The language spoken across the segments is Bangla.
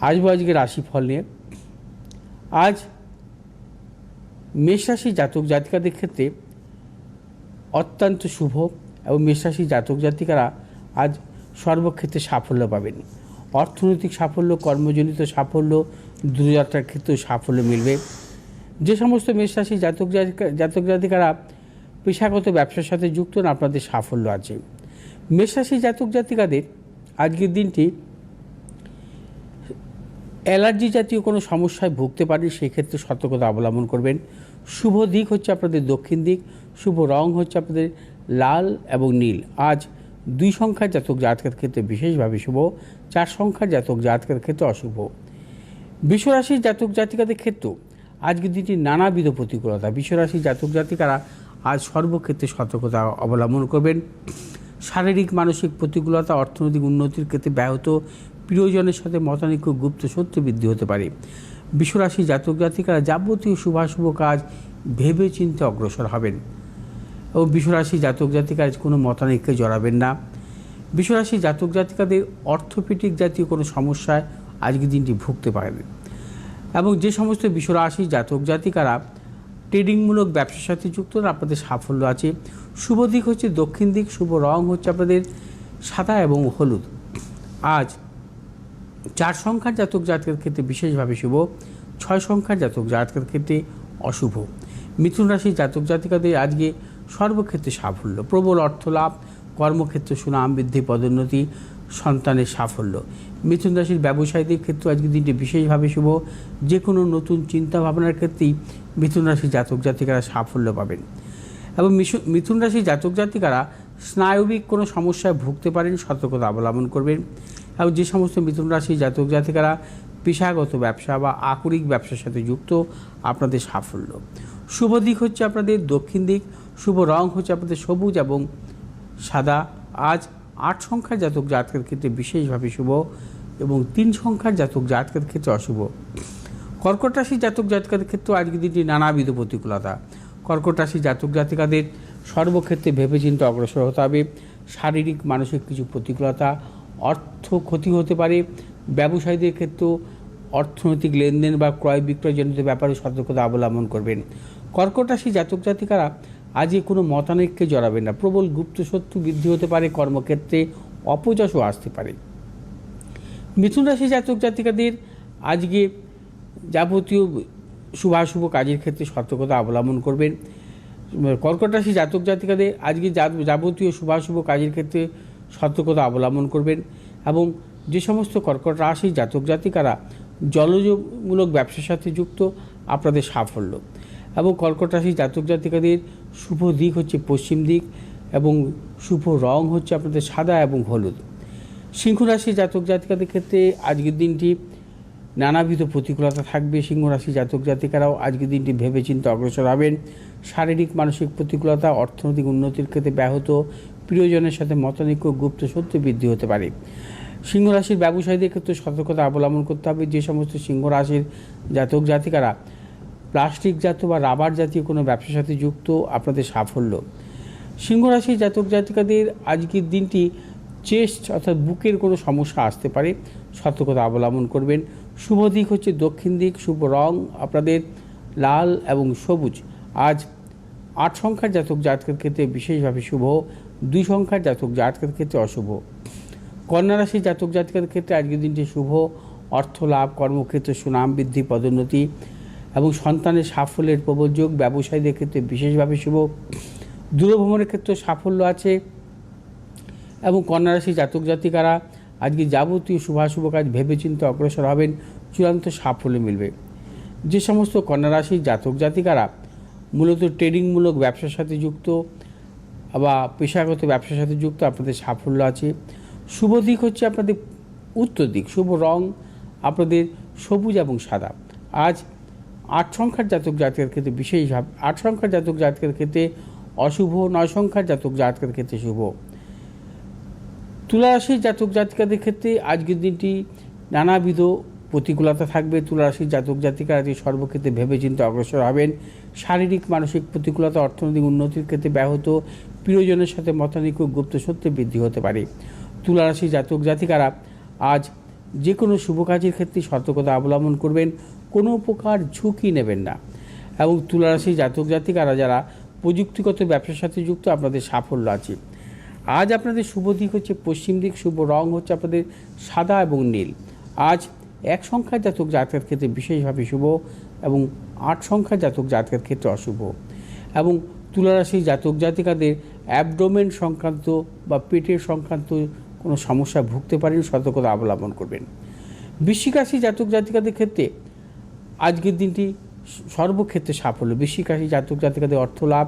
আসব আজকে রাশিফল নিয়ে। আজ মেষরাশি জাতক জাতিকাদের ক্ষেত্রে অত্যন্ত শুভ এবং মেষরাশি জাতক জাতিকারা আজ সর্বক্ষেত্রে সাফল্য পাবেন। অর্থনৈতিক সাফল্য, কর্মজনিত সাফল্য, দূরযাত্রার ক্ষেত্রেও সাফল্য মিলবে। যে সমস্ত মেষরাশি জাতক জাতিকা জাতক জাতিকারা পেশাগত ব্যবসার সাথে যুক্ত না, আপনাদের সাফল্য আছে। মেষরাশি জাতক জাতিকাদের আজকের দিনটি অ্যালার্জি জাতীয় কোনো সমস্যায় ভুগতে পারেন সেক্ষেত্রে সতর্কতা অবলম্বন করবেন। শুভ দিক হচ্ছে আপনাদের দক্ষিণ দিক, শুভ রং হচ্ছে আপনাদের লাল এবং নীল। আজ দুই সংখ্যার জাতক জাতকের ক্ষেত্রে বিশেষভাবে শুভ, চার সংখ্যার জাতক জাতকের ক্ষেত্রে অশুভ। বিশ্বরাশির জাতক জাতিকাদের ক্ষেত্রেও আজকের দিনটি নানাবিধ প্রতিকূলতা। বিশ্বরাশির জাতক জাতিকারা আজ সর্বক্ষেত্রে সতর্কতা অবলম্বন করবেন। শারীরিক, মানসিক প্রতিকূলতা, অর্থনৈতিক উন্নতির ক্ষেত্রে ব্যাহত। প্রিয়জনের সাথে মতানৈক্য গুপ্ত সত্য বৃদ্ধি হতে পারে। বিশ্বরাশি জাতক জাতিকারা যাবতীয় শুভাশুভ কাজ ভেবে চিন্তে অগ্রসর হবেন। এবং বিশ্বরাশি জাতক জাতিকার কোনো মতানৈক্যে জড়াবেন না। বিশ্বরাশি জাতক জাতিকাদের অর্থোপেটিক জাতীয় কোনো সমস্যায় আজকের দিনটি ভুগতে পারেন। এবং যে সমস্ত বিশ্বরাশি জাতক জাতিকারা ট্রেডিংমূলক ব্যবসার সাথে যুক্ত আপনাদের সাফল্য আছে। শুভ দিক হচ্ছে দক্ষিণ দিক, শুভ রং হচ্ছে আপনাদের সাদা এবং হলুদ। আজ চার সংখ্যার জাতক জাতকের ক্ষেত্রে বিশেষভাবে শুভ, ছয় সংখ্যার জাতক জাতকের ক্ষেত্রে অশুভ। মিথুন রাশির জাতক জাতিকাদের আজকে সর্বক্ষেত্রে সাফল্য, প্রবল অর্থ লাভ, কর্মক্ষেত্রে সুনাম বৃদ্ধি, পদোন্নতি, সন্তানের সাফল্য। মিথুন রাশির ব্যবসায়ীদের ক্ষেত্রে আজকে দিনটি বিশেষভাবে শুভ। যে কোনো নতুন চিন্তা ভাবনার ক্ষেত্রেই মিথুন রাশির জাতক জাতিকারা সাফল্য পাবেন। এবং মিথুন রাশির জাতক জাতিকারা স্নায়বিক কোনো সমস্যায় ভুগতে পারেন, সতর্কতা অবলম্বন করবেন। এবং যে সমস্ত মিথুন রাশির জাতক জাতিকারা পেশাগত ব্যবসা বা আকরিক ব্যবসার সাথে যুক্ত, আপনাদের সাফল্য। শুভ দিক হচ্ছে আপনাদের দক্ষিণ দিক, শুভ রং হচ্ছে আপনাদের সবুজ এবং সাদা। আজ আট সংখ্যার জাতক জাতকের ক্ষেত্রে বিশেষভাবে শুভ এবং তিন সংখ্যার জাতক জাতকের ক্ষেত্রে অশুভ। কর্কট রাশি জাতক জাতিকাদের ক্ষেত্রে আজকের দিনটি নানাবিধ প্রতিকূলতা। কর্কট রাশি জাতক জাতিকাদের সর্বক্ষেত্রে ভেবেচিন্তে অগ্রসর হতে হবে। শারীরিক, মানসিক কিছু প্রতিকূলতা অর্থ ক্ষতি হতে পারে। ব্যবসায়ীদের ক্ষেত্রেও অর্থনৈতিক লেনদেন বা ক্রয় বিক্রয়জনিত ব্যাপারে সতর্কতা অবলম্বন করবেন। কর্কট রাশি জাতক জাতিকারা আজকে কোনো মতানৈক্যে জড়াবেন না। প্রবল গুপ্ত শত্রু বৃদ্ধি হতে পারে, কর্মক্ষেত্রে অপযশও আসতে পারে। মিথুন রাশি জাতক জাতিকাদের আজকে যাবতীয় শুভাশুভ কাজের ক্ষেত্রে সতর্কতা অবলম্বন করবেন। কর্কট রাশি জাতক জাতিকাদের আজকে যাবতীয় শুভাশুভ কাজের ক্ষেত্রে সতর্কতা অবলম্বন করবেন এবং যে সমস্ত কর্কট রাশি জাতক জাতিকারা জলজমূলক ব্যবসার সাথে যুক্ত আপনাদের সাফল্য। এবং কর্কট রাশি জাতক জাতিকাদের শুভ দিক হচ্ছে পশ্চিম দিক এবং শুভ রং হচ্ছে আপনাদের সাদা এবং হলুদ। সিংহ রাশি জাতক জাতিকাদের ক্ষেত্রে আজকের দিনটি নানাবিধ প্রতিকূলতা থাকবে। সিংহ রাশি জাতক জাতিকারাও আজকের দিনটি ভেবেচিন্তে অগ্রসর হবেন। শারীরিক, মানসিক প্রতিকূলতা, অর্থনৈতিক উন্নতির ক্ষেত্রে ব্যাহত। প্রিয়জনের সাথে মতানৈক্য, গুপ্ত সত্য বৃদ্ধি হতে পারে। সিংহ রাশির ব্যবসায়ীদের ক্ষেত্রে সতর্কতা অবলম্বন করতে হবে। যে সমস্ত সিংহ রাশির জাতক, জাতিকারা প্লাস্টিক জাত বা রাবার জাতীয় কোনো ব্যবসার সাথে যুক্ত, আপনাদের সাফল্য। সিংহ রাশির জাতক, জাতিকাদের আজকের দিনটি চেস্ট অর্থাৎ বুকের কোনো সমস্যা আসতে পারে। সতর্কতা অবলম্বন করবেন। শুভ দিক হচ্ছে দক্ষিণ দিক, শুভ রং, আপনাদের লাল এবং সবুজ। আজ আট সংখ্যার জাতক, জাতকের ক্ষেত্রে বিশেষভাবে শুভ। দুই সংখ্যার জাতক জাতকের ক্ষেত্রে অশুভ। কন্যা রাশির জাতক জাতিকাদের ক্ষেত্রে আজকের দিনটি শুভ। অর্থ লাভ, কর্মক্ষেত্রে সুনাম বৃদ্ধি, পদোন্নতি এবং সন্তানের সাফল্যের প্রবযোগ ব্যবসায়ীদের ক্ষেত্রে বিশেষভাবে শুভ। দূরভ্রমণের ক্ষেত্রে সাফল্য আছে এবং কন্যা রাশি জাতক জাতিকারা আজকে যাবতীয় শুভাশুভ কাজ ভেবেচিন্তে অগ্রসর হবেন, চূড়ান্ত সাফল্য মিলবে। যে সমস্ত কন্যা রাশির জাতক জাতিকারা মূলত ট্রেডিংমূলক ব্যবসার সাথে যুক্ত বা পেশাগত ব্যবসার সাথে যুক্ত, আপনাদের সাফল্য আছে। শুভ দিক হচ্ছে আপনাদের উত্তর দিক, শুভ রং, আপনাদের সবুজ এবং সাদা। আজ আট সংখ্যার জাতক জাতকের ক্ষেত্রে বিশেষভাবে আট সংখ্যার জাতক জাতকের ক্ষেত্রে অশুভ, নয় সংখ্যার জাতক জাতকের ক্ষেত্রে শুভ। তুলারাশির জাতক জাতিকাদের ক্ষেত্রে আজকের দিনটি নানাবিধ প্রতিকূলতা থাকবে। তুলারাশির জাতক জাতিকারা আজকে সর্বক্ষেত্রে ভেবেচিন্তে অগ্রসর হবেন, শারীরিক, মানসিক প্রতিকূলতা, অর্থনৈতিক উন্নতির ক্ষেত্রে ব্যাহত প্রিয়জনের সাথে মতানৈক্য গুপ্ত সত্যে বৃদ্ধি হতে পারে। তুলারাশি জাতক জাতিকারা আজ যে কোনো শুভ কাজের ক্ষেত্রে সতর্কতা অবলম্বন করবেন, কোনো প্রকার ঝুঁকি নেবেন না। এবং তুলারাশি জাতক জাতিকারা যারা প্রযুক্তিগত ব্যবসার সাথে যুক্ত, আপনাদের সাফল্য আছে। আজ আপনাদের শুভ দিক হচ্ছে পশ্চিম দিক, শুভ রং হচ্ছে আপনাদের সাদা এবং নীল। আজ এক সংখ্যার জাতক জাতকের ক্ষেত্রে বিশেষভাবে শুভ এবং আট সংখ্যার জাতক জাতকের ক্ষেত্রে অশুভ। এবং তুলারাশি জাতক জাতিকাদের অ্যাবডোমেন সংক্রান্ত বা পেটের সংক্রান্ত কোনো সমস্যায় ভুগতে পারেন, সতর্কতা অবলম্বন করবেন। বৃশ্চিক রাশি জাতক জাতিকাদের ক্ষেত্রে আজকের দিনটি সর্বক্ষেত্রে সাফল্য। বৃশ্চিক রাশি জাতক জাতিকাদের অর্থ লাভ,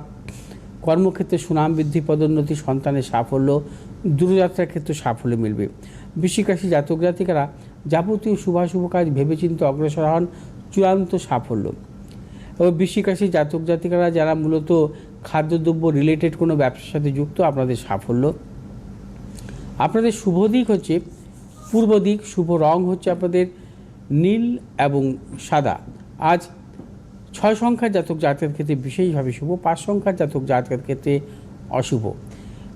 কর্মক্ষেত্রে সুনাম বৃদ্ধি, পদোন্নতি, সন্তানের সাফল্য, দূরযাত্রার ক্ষেত্রে সাফল্য মিলবে। বৃশ্চিক রাশি জাতক জাতিকারা যাবতীয় শুভাশুভ কাজ ভেবেচিন্তে অগ্রসর হন, চূড়ান্ত সাফল্য। এবং বৃশ্চিক রাশি জাতক জাতিকারা যারা মূলত খাদ্যদ্রব্য রিলেটেড কোনো ব্যবসার সাথে যুক্ত আপনাদের সাফল্য। আপনাদের শুভ দিক হচ্ছে, পূর্ব দিক, শুভ রং হচ্ছে আপনাদের নীল এবং সাদা। আজ ছয় সংখ্যার জাতক জাতকের ক্ষেত্রে বিশেষভাবে শুভ, পাঁচ সংখ্যার জাতক জাতকের ক্ষেত্রে অশুভ।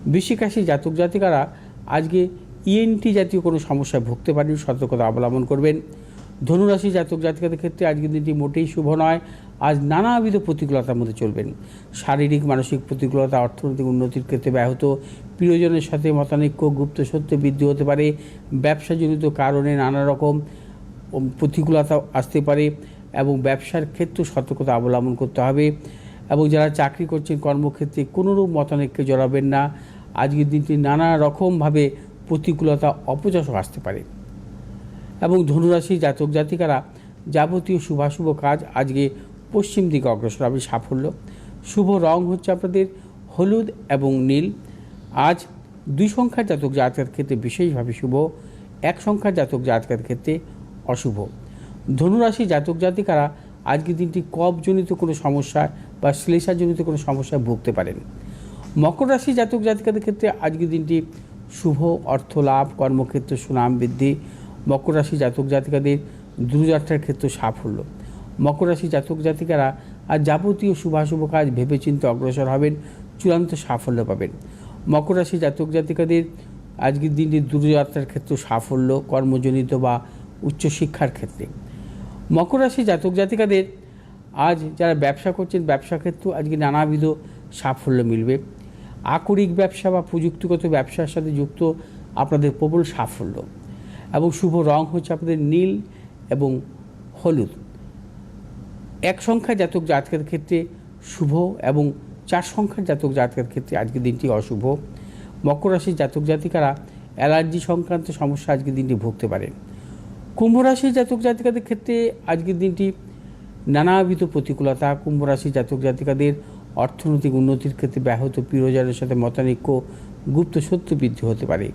বৃশ্চিক জাতক জাতিকারা আজকে ইএনটি জাতীয় কোনো সমস্যায় ভুগতে পারেন, সতর্কতা অবলম্বন করবেন। ধনুরাশি জাতক জাতিকাদের ক্ষেত্রে আজকের দিনটি মোটেই শুভ নয়। আজ নানাবিধ প্রতিকূলতার মধ্যে চলবেন। শারীরিক, মানসিক প্রতিকূলতা, অর্থনৈতিক উন্নতির ক্ষেত্রে ব্যাহত। প্রিয়জনের সাথে মতানৈক্য, গুপ্ত সত্য বৃদ্ধি হতে পারে। ব্যবসাজনিত কারণে নানা রকম প্রতিকূলতা আসতে পারে এবং ব্যবসার ক্ষেত্রে সতর্কতা অবলম্বন করতে হবে এবং যারা চাকরি করছেন কর্মক্ষেত্রে কোনোরূপ মতানৈক্যে জড়াবেন না। আজকের দিনটি নানা রকমভাবে প্রতিকূলতা অপযশ আসতে পারে। এবং ধনুরাশি জাতক জাতিকারা যাবতীয় শুভাশুভ কাজ আজকে পশ্চিম দিকে অগ্রসর হবে সাফল্য। শুভ রং হচ্ছে আপনাদের হলুদ এবং নীল। আজ দুই সংখ্যার জাতক জাতকের ক্ষেত্রে বিশেষভাবে শুভ, এক সংখ্যার জাতক জাতকের ক্ষেত্রে অশুভ। ধনুরাশি জাতক জাতিকারা আজকের দিনটি কফজনিত কোনো সমস্যা বা শ্লেষাজনিত কোনো সমস্যায় ভুগতে পারেন। মকর রাশি জাতক জাতিকাদের ক্ষেত্রে আজকের দিনটি শুভ অর্থ লাভ কর্মক্ষেত্রে সুনাম বৃদ্ধি। মকর রাশি জাতক জাতিকাদের দূরযাত্রার ক্ষেত্রে সাফল্য। মকর রাশি জাতক জাতিকারা আর যাবতীয় শুভাশুভ কাজ ভেবেচিন্তে অগ্রসর হবেন, চূড়ান্ত সাফল্য পাবেন। মকর রাশি জাতক জাতিকাদের আজকের দিনটি দূরযাত্রার ক্ষেত্রে সাফল্য, কর্মজনিত বা উচ্চশিক্ষার ক্ষেত্রে। মকর রাশি জাতক জাতিকাদের আজ যারা ব্যবসা করছেন, ব্যবসা ক্ষেত্রেও আজকে নানাবিধ সাফল্য মিলবে। আকরিক ব্যবসা বা প্রযুক্তিগত ব্যবসার সাথে যুক্ত আপনাদের প্রবল সাফল্য। এবং শুভ রং হচ্ছে আপনাদের নীল এবং হলুদ। এক সংখ্যা জাতক জাতকের ক্ষেত্রে শুভ এবং চার সংখ্যার জাতক জাতকের ক্ষেত্রে আজকের দিনটি অশুভ। মকর রাশির জাতক জাতিকারা অ্যালার্জি সংক্রান্ত সমস্যা আজকের দিনটি ভুগতে পারেন। কুম্ভ রাশির জাতক জাতিকাদের ক্ষেত্রে আজকের দিনটি নানাবিধ প্রতিকূলতা। কুম্ভ রাশির জাতক জাতিকাদের অর্থনৈতিক উন্নতির ক্ষেত্রে ব্যাহত প্রিয়জনের সাথে মতানৈক্য গুপ্ত সত্য বৃদ্ধি হতে পারে।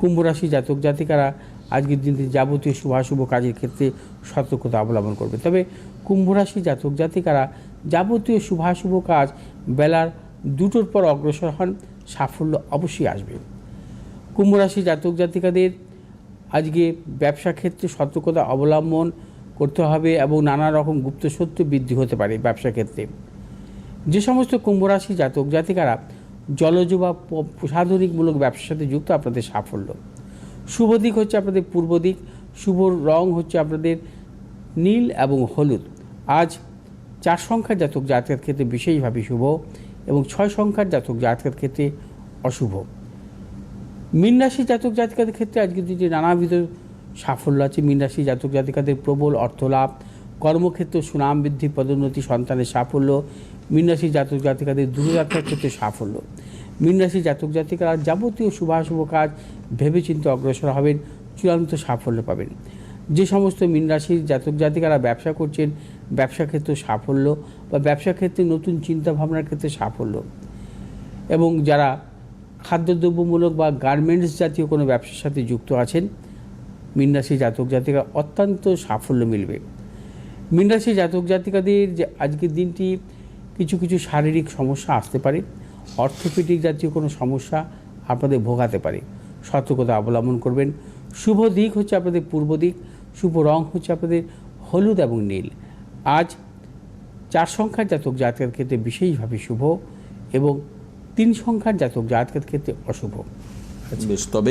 কুম্ভ রাশি জাতক জাতিকারা আজকের দিনটি যাবতীয় শুভাশুভ কাজের ক্ষেত্রে সতর্কতা অবলম্বন করবে। তবে কুম্ভ রাশি জাতক জাতিকারা যাবতীয় শুভাশুভ কাজ বেলার দুটোর পর অগ্রসর হন, সাফল্য অবশ্যই আসবে। কুম্ভরাশি জাতক জাতিকাদের আজকে ব্যবসা ক্ষেত্রে সতর্কতা অবলম্বন করতে হবে এবং নানা রকম গুপ্ত সত্য বৃদ্ধি হতে পারে ব্যবসা ক্ষেত্রে। যে সমস্ত কুম্ভ রাশি জাতক জাতিকারা জলজ বা প- প্রসাধনিকমূলক ব্যবসার সাথে যুক্ত, আপনাদের সাফল্য। শুভ দিক হচ্ছে আপনাদের পূর্ব দিক, শুভ রং হচ্ছে আপনাদের নীল এবং হলুদ। আজ চার সংখ্যার জাতক জাতকের ক্ষেত্রে বিশেষভাবে শুভ এবং ছয় সংখ্যার জাতক জাতকের ক্ষেত্রে অশুভ। মীন রাশি জাতক জাতিকাদের ক্ষেত্রে আজকে দিনটি নানাবিধ সাফল্য আছে, মীন রাশি জাতক জাতিকাদের প্রবল অর্থলাভ, কর্মক্ষেত্রে সুনাম বৃদ্ধি, পদোন্নতি, সন্তানের সাফল্য, মীন রাশি জাতক জাতিকাদের দূরযাত্রার ক্ষেত্রে সাফল্য। মীন রাশি জাতক জাতিকারা যাবতীয় শুভাশুভ কাজ ভেবেচিন্তে অগ্রসর হবেন, চূড়ান্ত সাফল্য পাবেন। যে সমস্ত মীন রাশির জাতক জাতিকারা ব্যবসা করছেন, ব্যবসা ক্ষেত্রে সাফল্য বা ব্যবসা ক্ষেত্রে নতুন চিন্তা ভাবনার ক্ষেত্রে সাফল্য। এবং যারা খাদ্যদ্রব্যমূলক বা গার্মেন্টস জাতীয় কোনো ব্যবসার সাথে যুক্ত আছেন মীনরাশি জাতক জাতিকা অত্যন্ত সাফল্য মিলবে। মীনরাশি জাতক জাতিকাদের যে আজকের দিনটি কিছু কিছু শারীরিক সমস্যা আসতে পারে, অর্থোপেডিক জাতীয় কোনো সমস্যা আপনাদের ভোগাতে পারে। সতর্কতা অবলম্বন করবেন। শুভ দিক হচ্ছে আপনাদের পূর্ব দিক, শুভ রং হচ্ছে আপনাদের হলুদ এবং নীল। আজ চার সংখ্যার জাতক জাতকের ক্ষেত্রে বিশেষভাবে শুভ এবং তিন সংখ্যার জাতক জাতকের ক্ষেত্রে অশুভ। বেশ, তবে